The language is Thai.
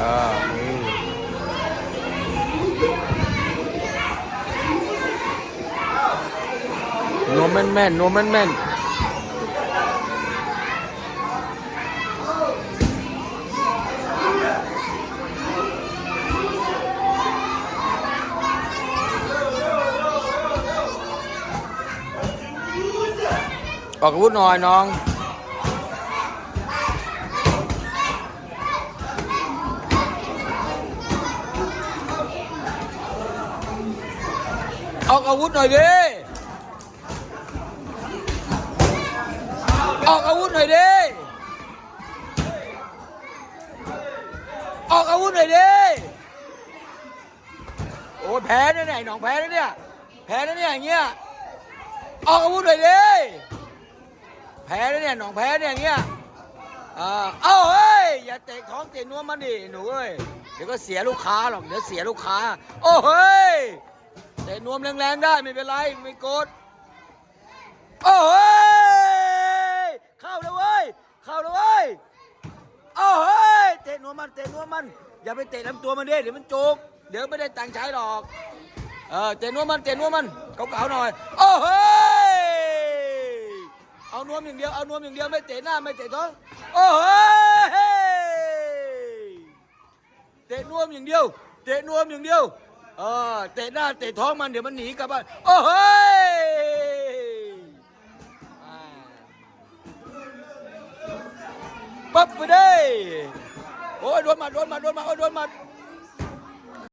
อ่นี่วมแม่นแม่นนวมแม่นแม่นออกอาวุธหน่อยน้อง ออกอาวุธหน่อยดิ ออกอาวุธหน่อยดิ ออกอาวุธหน่อยดิ โอ้ยแพ้นะเนี่ยไอ้หนองแพ้นะเนี่ย แพ้นะเนี่ยอย่างเงี้ย ออกอาวุธหน่อยดิ แพ้นะเนี่ยหนองแพ้เนี่ยอย่างเงี้ยอ่าเอ้าเฮ้ยอย่าเตะท้องเตะนัวมันดิหนูเอ้ยเดี๋ยวก็เสียลูกค้าหรอกเดี๋ยวเสียลูกค้า โอ้เฮ้ย ตะนวมแรงๆได้ไม่เป็นไรไม่โกดโอ้เฮ้ยเข้าแล้วเว้ยเข้าแล้วเว้ยโอ้เฮ้ยเตะนวมมันเตะนวมมัน อย่าไปเตะลำตัวมันดิเดี๋ยวมันจุกเดี๋ยวไม่ได้ตังค์ใช้หรอกเออเตะนวมมันเตะนวมมันเก่าๆหน่อยโอ้เฮ้ยเอานวมอย่างเดียวเอานวมอย่างเดียวไม่เตะหน้าไม่เตะท้องโอ้เฮ้ยเตะนวมอย่างเดียวเตะนวมอย่างเดียว เออเตะหน้าเตะท้องมันเดี๋ยวมันหนีกลับบ้านโอ้เฮ้ยปั๊บไปได้โอ้ยโดนมาโดนมาโดนมาโอ้ยโดนมา